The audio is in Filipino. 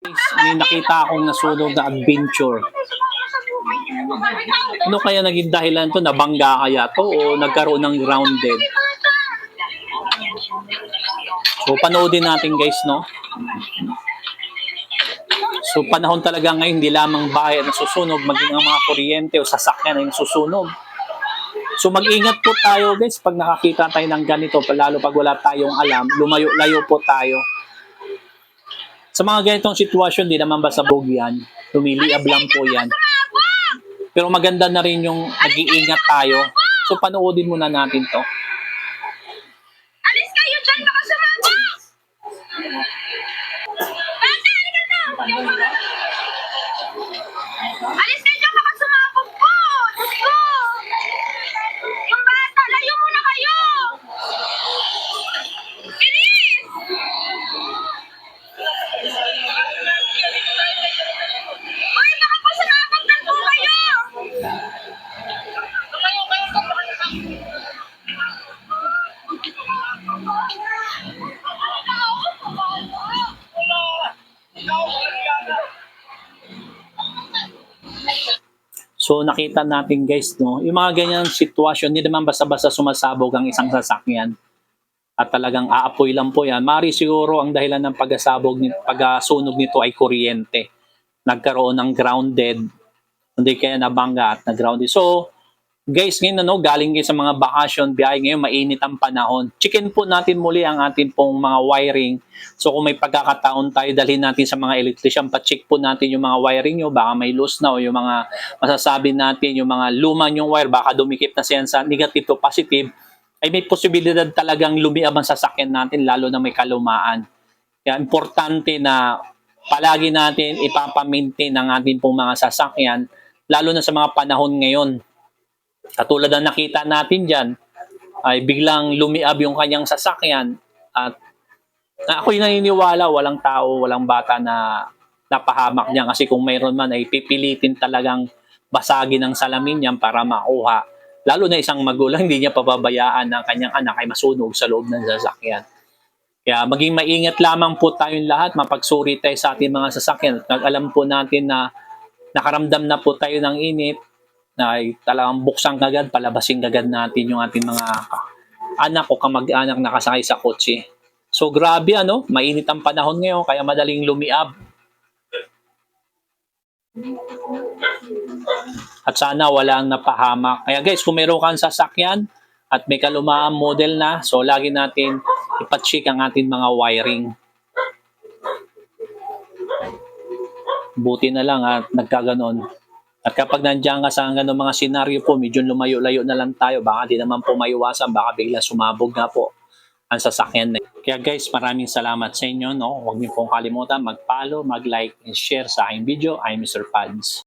may nakita akong nasunog na adventure. Ano kaya naging dahilan to? Nabangga kaya to o nagkaroon ng grounded? So panoodin natin guys, no? So panahon talaga ngayon, hindi lamang bahay na susunog, maging ang mga kuryente o sasakyan ay nasusunog. So mag-ingat po tayo guys pag nakakita tayo ng ganito, lalo pag wala tayong alam, lumayo-layo po tayo. Sa mga ganitong sitwasyon, di naman basta bog yan. Lumiliab lang po yan. Pero maganda na rin yung nag-iingat tayo. So panoodin muna natin to. Alis kayo dyan, baka sumama! Bata, halika na! So nakita natin guys, no, yung mga ganyan sitwasyon, hindi naman basta-basta sumasabog ang isang sasakyan. At talagang aapoy lang po yan. Mari siguro ang dahilan ng pagkasabog, pagkasunog nito ay kuryente. Nagkaroon ng grounded, hindi kaya nabangga at na-grounded. So, guys, ngayon ano, galing kayo sa mga bakasyon, biyahe ngayon, mainit ang panahon. Chicken po natin muli ang ating pong mga wiring. So, kung may pagkakataon tayo, dalhin natin sa mga electrician, pa-check po natin yung mga wiring nyo, baka may loose na o yung mga masasabi natin, yung mga luma yung wire, baka dumikit na siya sa negative to positive, ay may posibilidad talagang lumiab ang sasakyan natin, lalo na may kalumaan. Kaya importante na palagi natin ipapamaintain ang ating pong mga sasakyan, lalo na sa mga panahon ngayon. Katulad na nakita natin dyan, ay biglang lumiab yung kanyang sasakyan at na ako'y naniniwala, walang tao, walang bata na napahamak niyan kasi kung mayroon man ay pipilitin talagang basagin ng salamin niyan para makuha. Lalo na isang magulang, hindi niya pababayaan na ang kanyang anak ay masunog sa loob ng sasakyan. Kaya maging maingat lamang po tayong lahat, mapagsuri tayo sa ating mga sasakyan. At alam po natin na nakaramdam na po tayo ng init, na ay talagang buksan kagad, palabasin kagad natin yung ating mga anak o kamag-anak na kasakay sa kotse. So grabe ano, mainit ang panahon ngayon kaya madaling lumiab. At sana walang napahamak. Kaya guys, kung meron kang sasakyan at may kalumaan model na, so lagi natin ipacheck ang ating mga wiring. Buti na lang at nagkaganon. At kapag nandiyan ka sa ganun mga senaryo po, medyo lumayo-layo na lang tayo. Baka di naman po maiwasan, baka bigla sumabog nga po ang sasakyan na. Kaya guys, maraming salamat sa inyo. No? Huwag niyo pong kalimutan mag-follow, mag-like, and share sa aking video. I'm Mr. Pads.